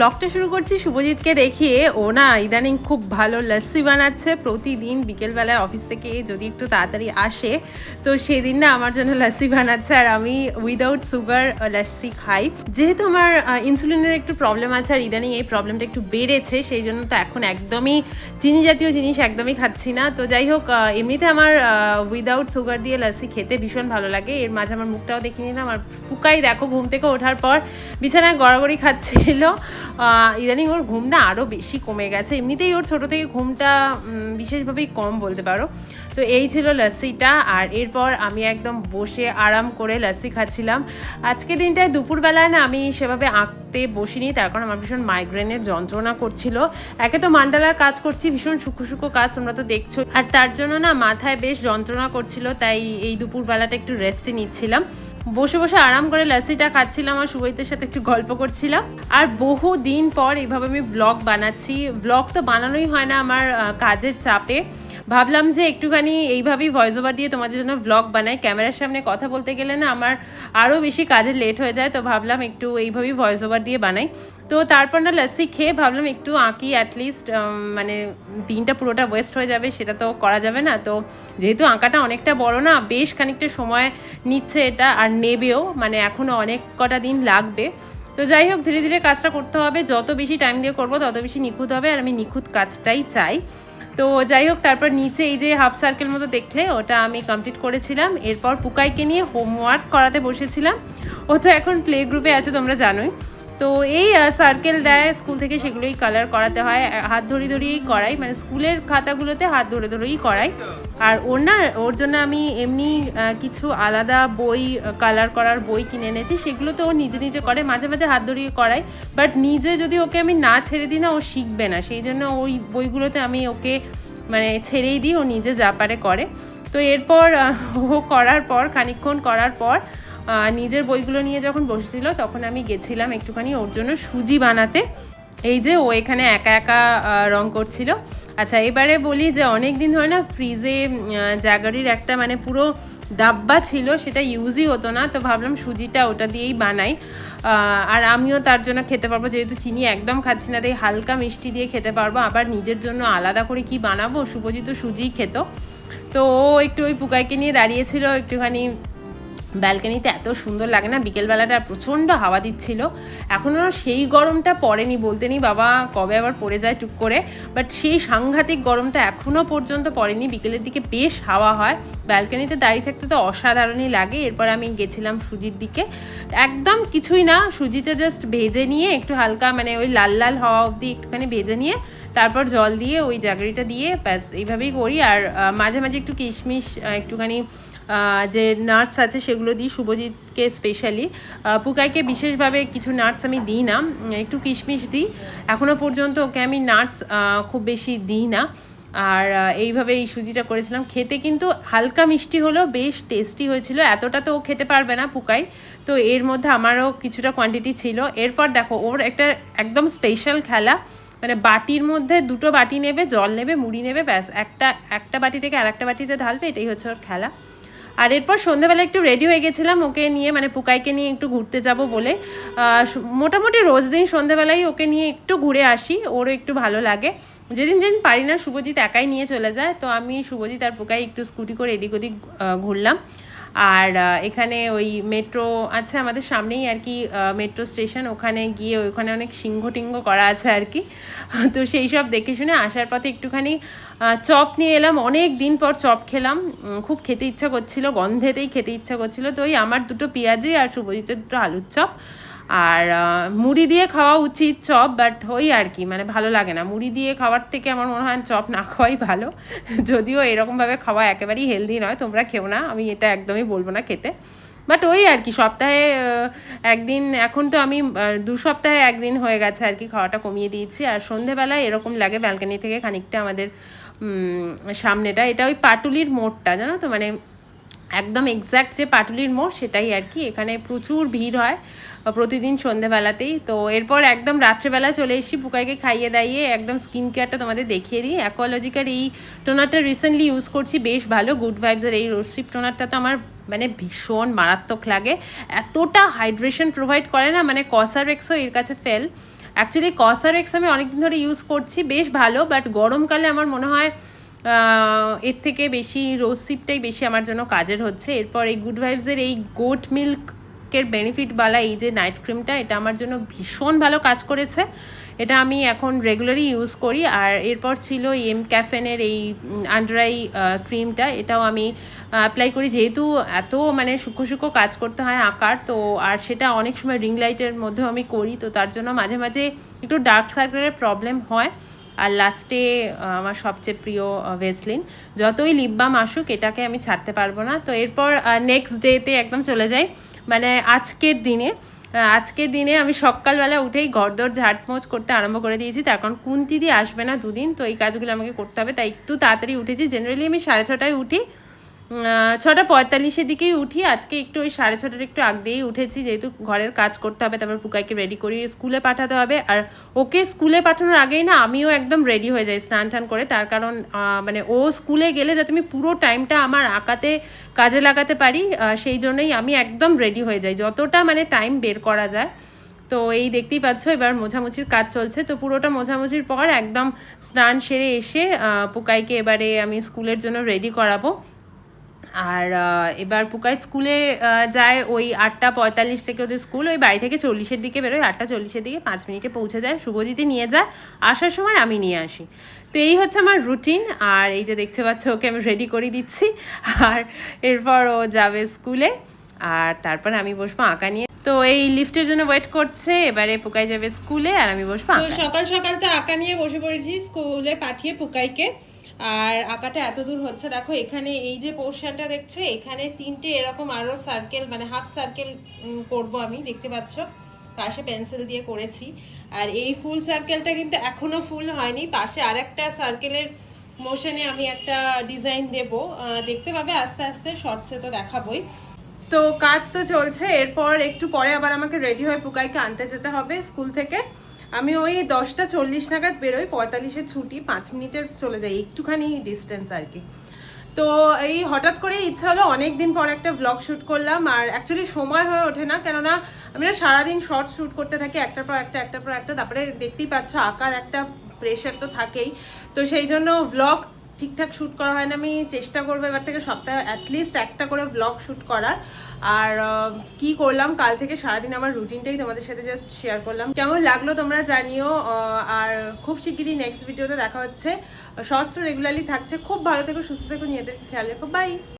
ব্লগটা শুরু করছি শুভজিৎকে দেখিয়ে। ও না, ইদানিং খুব ভালো লস্যি বানাচ্ছে। প্রতিদিন বিকেলবেলায় অফিস থেকে যদি একটু তাড়াতাড়ি আসে, তো সেদিন না আমার জন্য লস্যি বানাচ্ছে আর আমি উইদাউট সুগার লস্যি খাই। যেহেতু আমার ইনসুলিনের একটু প্রবলেম আছে আর ইদানিং এই প্রবলেমটা একটু বেড়েছে, সেই জন্য তো এখন একদমই চিনি জাতীয় জিনিস একদমই খাচ্ছি না। তো যাই হোক এমনিতে আমার উইদাউট সুগার দিয়ে লস্যি খেতে ভীষণ ভালো লাগে। এর মাঝে আমার মুখটাও দেখিনি না, আমার পুকাই দেখো, ঘুম থেকে ওঠার পর বিছানায় গড়াগড়ি খাচ্ছিল। ইদানিং ওর ঘুম না আরও বেশি কমে গেছে। এমনিতেই ওর ছোটো থেকে ঘুমটা বিশেষভাবেই কম বলতে পারো। তো এই ছিল লস্যিটা, আর এরপর আমি একদম বসে আরাম করে লস্যি খাচ্ছিলাম। আজকে দিনটায় দুপুরবেলায় না আমি সেভাবে আঁকতে বসিনি, তার কারণ আমার ভীষণ মাইগ্রেনের যন্ত্রণা করছিল। একে তো মান্ডালার কাজ করছি, ভীষণ সূক্ষ্ম সূক্ষ্ম কাজ তোমরা তো দেখছ। আর তার জন্য না মাথায় বেশ যন্ত্রণা করছিল, তাই এই দুপুরবেলাটা একটু রেস্টে নিচ্ছিলাম। বসে বসে আরাম করে লাসিটা খাচ্ছিলাম আর সুবৈতের সাথে একটু গল্প করছিলাম। আর বহু দিন পর এইভাবে আমি ব্লগ বানাচ্ছি। ব্লগ তো বানানোই হয় না আমার কাজের চাপে। ভাবলাম যে একটুখানি এইভাবেই ভয়েস ওভার দিয়ে তোমাদের জন্য ব্লগ বানাই। ক্যামেরার সামনে কথা বলতে গেলে না আমার আরও বেশি কাজে লেট হয়ে যায়, তো ভাবলাম একটু এইভাবেই ভয়েস ওভার দিয়ে বানাই। তো তারপর না লস্যি খেয়ে ভাবলাম একটু আঁকি অ্যাটলিস্ট মানে দিনটা পুরোটা ওয়েস্ট হয়ে যাবে, সেটা তো করা যাবে না। তো যেহেতু আঁকাটা অনেকটা বড় না, বেশ খানিকটা সময় নিচ্ছে এটা আর নেবেও মানে এখনও অনেক কটা দিন লাগবে। তো যাই হোক, ধীরে ধীরে কাজটা করতে হবে। যত বেশি টাইম দিয়ে করব, তত বেশি নিখুঁত হবে, আর আমি নিখুঁত কাজটাই চাই। তো যাই হোক, তারপর নিচে এই যে হাফ সার্কেল মতো দেখলে, ওটা আমি কমপ্লিট করেছিলাম। এরপর পুকাইকে নিয়ে হোমওয়ার্ক করাতে বসেছিলাম। ও তো এখন প্লে গ্রুপে আছে, তোমরা জানোই। তো এই সার্কেল দেয় স্কুল থেকে সেগুলোই কালার করাতে হয়। হাত ধরে ধরেই করাই। মানে স্কুলের খাতাগুলোতে হাত ধরে ধরেই করাই। আর ওর না, ওর জন্য আমি এমনি কিছু আলাদা বই কালার করার বই কিনে এনেছি। সেগুলো তো ও নিজে নিজে করে, মাঝে মাঝে হাত ধরিয়ে করাই বাট নিজে যদি ওকে আমি না ছেড়ে দিই না, ও শিখবে না। সেই জন্য ওই বইগুলোতে আমি ওকে মানে ছেড়েই দিই, ও নিজে যা পারে করে। তো এরপর ও করার পর, খানিকক্ষণ করার পর নিজের বইগুলো নিয়ে যখন বসেছিল, তখন আমি গেছিলাম একটুখানি ওর জন্য সুজি বানাতে। এই যে ও এখানে একা একা রং করছিল। আচ্ছা এবারে বলি যে অনেক দিন ধরে না ফ্রিজে জাগারির একটা মানে পুরো ডাব্বা ছিল, সেটা ইউজই হতো না। তো ভাবলাম সুজিটা ওটা দিয়েই বানাই। আর আমিও তার জন্য খেতে পারব। যেহেতু চিনি একদম খাচ্ছি না, তাই হালকা মিষ্টি দিয়ে খেতে পারব। আবার নিজের জন্য আলাদা করে কি বানাবো? শুভজিৎ তো সুজিই খেত। তো ও একটু ওই পুকাইকে নিয়ে দাঁড়িয়েছিল, একটুখানি ব্যালকানিতে এত সুন্দর লাগে না, বিকেলবেলাটা প্রচণ্ড হাওয়া দিচ্ছিল। এখনও সেই গরমটা পড়েনি বলতে নি বাবা কবে আবার পড়ে যায় টুক করে। বাট সেই সাংঘাতিক গরমটা এখনও পর্যন্ত পড়েনি, বিকেলের দিকে বেশ হাওয়া হয়। ব্যালকানিতে দাঁড়িয়ে থাকতে তো অসাধারণই লাগে। এরপর আমি গেছিলাম সুজির দিকে। একদম কিছুই না, সুজিটা জাস্ট ভেজে নিয়ে একটু হালকা মানে ওই লাল লাল হওয়া অবধি একটুখানি ভেজে নিয়ে তারপর জল দিয়ে ওই জাগরিটা দিয়ে ব্যাস এইভাবেই করি। আর মাঝে মাঝে একটু কিশমিশ একটুখানি যে নাটস আছে সেগুলো দিই শুভজিৎকে স্পেশালি পুকাইকে বিশেষভাবে কিছু নাটস আমি দিই না একটু কিশমিশ দিই। এখনও পর্যন্ত ওকে আমি নাটস খুব বেশি দিই না। আর এইভাবে এই সুজিটা করেছিলাম। খেতে কিন্তু হালকা মিষ্টি হলেও বেশ টেস্টি হয়েছিল। এতটা তো ও খেতে পারবে না পুকাই। তো এর মধ্যে আমারও কিছুটা কোয়ান্টিটি ছিল। এরপর দেখো, ওর একটা একদম স্পেশাল খেলা। মানে বাটির মধ্যে দুটো বাটি নেবে, জল নেবে, মুড়ি নেবে, ব্যাস। একটা একটা বাটি থেকে আরেকটা বাটিতে ঢালবে, এটাই হচ্ছে ওর খেলা। আর এরপর সন্ধ্যাবেলা একটু রেডি হয়ে গেছিলাম, ওকে নিয়ে মানে পুকাইকে নিয়ে একটু ঘুরতে যাব বলে। মোটামুটি রোজ দিন সন্ধ্যাবেলায় ওকে নিয়ে একটু ঘুরে আসি, ওরও একটু ভালো লাগে। যেদিন যেদিন পারি না, শুভজিৎ একাই নিয়ে চলে যায়, তো আমি শুভজিৎ আর পুকাই একটু স্কুটি করে এদিক ওদিক ঘুরলাম। আর এখানে ওই মেট্রো আছে আমাদের সামনেই আর কি মেট্রো স্টেশন। ওখানে গিয়ে ওখানে অনেক সিংহ টিঙ্গ করা আছে আর কি। তো সেই সব দেখে শুনে আসার পথে একটুখানি চপ নিয়ে এলাম। অনেক দিন পর চপ খেলাম। খুব খেতে ইচ্ছা করছিল, গন্ধেতেই খেতে ইচ্ছা করছিল। তো ওই আমার দুটো পেঁয়াজি আর শুভজিতের দুটো আলুর চপ। আর মুড়ি দিয়ে খাওয়া উচিত চপ বাট ওই আর কি মানে ভালো লাগে না। মুড়ি দিয়ে খাওয়ার থেকে আমার মনে হয় চপ না খাওয়াই ভালো। যদিও এরকমভাবে খাওয়া একেবারেই হেলদি নয়, তোমরা খেও না, আমি এটা একদমই বলব না খেতে। বাট ওই আর কি, সপ্তাহে একদিন, এখন তো আমি দু সপ্তাহে একদিন হয়ে গেছে আর কি খাওয়াটা কমিয়ে দিয়েছি। আর সন্ধেবেলায় এরকম লাগে ব্যালকানি থেকে খানিকটা আমাদের সামনেটা। এটা ওই পাটুলির মোড়টা, জানো তো? মানে একদম এক্স্যাক্ট যে পাটুলির মোড়, সেটাই আর কি। এখানে প্রচুর ভিড় হয়। প্রতিদিন সন্ধেবেলাতেই। তো এরপর একদম রাত্রেবেলা চলে এসেছি পুকাইকে খাইয়ে দাইয়ে, একদম স্কিন কেয়ারটা তোমাদের দেখিয়ে দিই। অ্যাকোলজিকার এই টোনারটা রিসেন্টলি ইউজ করছি, বেশ ভালো গুড ভাইবসের এই রোস্ট্রিপ টোনারটা তো আমার মানে ভীষণ মারাত্মক লাগে। এতটা হাইড্রেশন প্রোভাইড করে না মানে কসারেক্সও এর কাছে ফেল অ্যাকচুয়ালি কসারেক্স আমি অনেকদিন ধরে ইউজ করছি, বেশ ভালো বাট গরমকালে আমার মনে হয় এর থেকে বেশি রোজ সিপটাই বেশি আমার জন্য কাজের হচ্ছে। এরপর এই গুড ভাইবসের এই গোট মিল্কের বেনিফিটওয়ালা এই যে নাইট ক্রিমটা এটা আমার জন্য ভীষণ ভালো কাজ করেছে। এটা আমি এখন রেগুলারই ইউজ করি। আর এরপর ছিল এম ক্যাফেনের এই আন্ডারাই ক্রিমটা এটাও আমি অ্যাপ্লাই করি। যেহেতু এত মানে সূক্ষ্ম সূক্ষ্ম কাজ করতে হয় আঁকার, তো আর সেটা অনেক সময় রিং লাইটের মধ্যেও আমি করি, তো তার জন্য মাঝে মাঝে একটু ডার্ক সার্কেলের প্রবলেম হয়। আর লাস্টে আমার সবচেয়ে প্রিয় ভেসলিন যতই লিপ বাম আসুক, এটাকে আমি ছাড়তে পারব না। তো এরপর নেক্সট ডেতে একদম চলে যাই। মানে আজকের দিনে আজকের দিনে আমি সকালবেলা উঠেই ঘরদর ঝাঁটমোচ করতে আরম্ভ করে দিয়েছি। তার কারণ কুন্তি দিয়ে আসবে না দুদিন, তো এই কাজগুলো আমাকে করতে হবে। তাই একটু তাড়াতাড়ি উঠেছি। জেনারেলি আমি সাড়ে ছটায় উঠি। ছটা পঁয়তাল্লিশের দিকেই উঠি। আজকে একটু ওই সাড়ে ছটার একটু আগ দিয়েই উঠেছি, যেহেতু ঘরের কাজ করতে হবে, তারপর পুকাইকে রেডি করি স্কুলে পাঠাতে হবে। আর ওকে স্কুলে পাঠানোর আগেই না আমিও একদম রেডি হয়ে যাই স্নান টান করে। তার কারণ মানে ও স্কুলে গেলে যাতে আমি পুরো টাইমটা আমার আঁকাতে, কাজে লাগাতে পারি সেই জন্যই আমি একদম রেডি হয়ে যাই। যতটা মানে টাইম বের করা যায়। তো এই দেখতেই পাচ্ছ, এবার মোছামুছির কাজ চলছে। তো পুরোটা মোছামুছির পর একদম স্নান সেরে এসে পুকাইকে এবারে আমি স্কুলের জন্য রেডি করাবো। আর এবার পুকাই স্কুলে যায় ওই আটটা পঁয়তাল্লিশ থেকে ওদের স্কুল ওই বাড়ি থেকে চল্লিশের দিকে বেরোয় আটটা চল্লিশের দিকে পাঁচ মিনিটে পৌঁছে যায়। শুভজিতে নিয়ে যায় আসার সময় আমি নিয়ে আসি। তো এই হচ্ছে আমার রুটিন আর এই যে দেখতে পাচ্ছ ওকে আমি রেডি করে দিচ্ছি। আর এরপর ও যাবে স্কুলে আর তারপর আমি বসবো আঁকা নিয়ে। তো এই লিফটের জন্য ওয়েট করছে এবারে পুকাই যাবে স্কুলে আর আমি বসবো সকাল সকাল তো আঁকা নিয়ে বসে পড়েছি স্কুলে পাঠিয়ে পুকাইকে। আর আঁকাটা এত দূর হচ্ছে, দেখো এখানে এই যে পোর্শনটা দেখছ, এখানে তিনটে এরকম আরও সার্কেল মানে হাফ সার্কেল করব আমি, দেখতে পাচ্ছ? পাশে পেন্সিল দিয়ে করেছি। আর এই ফুল সার্কেলটা কিন্তু এখনও ফুল হয়নি। পাশে আরেকটা সার্কেলের মোশনে আমি একটা ডিজাইন দেব। দেখতে পাবে আস্তে আস্তে শর্টসে তো দেখাবই। তো কাজ তো চলছে, এরপর একটু পরে আবার আমাকে রেডি হয়ে পুকাইকে আনতে যেতে হবে স্কুল থেকে। আমি ওই দশটা চল্লিশ নাগাদ বেরোই, পঁয়তাল্লিশে ছুটি, পাঁচ মিনিটের চলে যাই, একটুখানি ডিস্টেন্স আর কি। তো এই হঠাৎ করে ইচ্ছা হলো অনেক দিন পর একটা ব্লগ শ্যুট করলাম, আর অ্যাকচুয়ালি সময় হয়ে ওঠে না, কেননা আমি না সারাদিন শর্ট শ্যুট করতে থাকি, একটার পর একটা, একটার পর একটা, তারপরে দেখতেই পাচ্ছ আঁকার একটা প্রেশার তো থাকেই। তো সেই জন্য ব্লগ ঠিকঠাক শ্যুট করা হয় না। আমি চেষ্টা করব এবার থেকে সপ্তাহে অ্যাটলিস্ট একটা করে ব্লগ শ্যুট করার। আর কি করলাম, কাল থেকে সারাদিন আমার রুটিনটাই তোমাদের সাথে জাস্ট শেয়ার করলাম। কেমন লাগল তোমরা জানিও আর খুব শিগগিরই নেক্সট ভিডিওতে দেখা হচ্ছে। শর্টস রেগুলারলি থাকছে। খুব ভালো থেকো, সুস্থ থেকো নিজেদের খেয়াল রেখো। বাই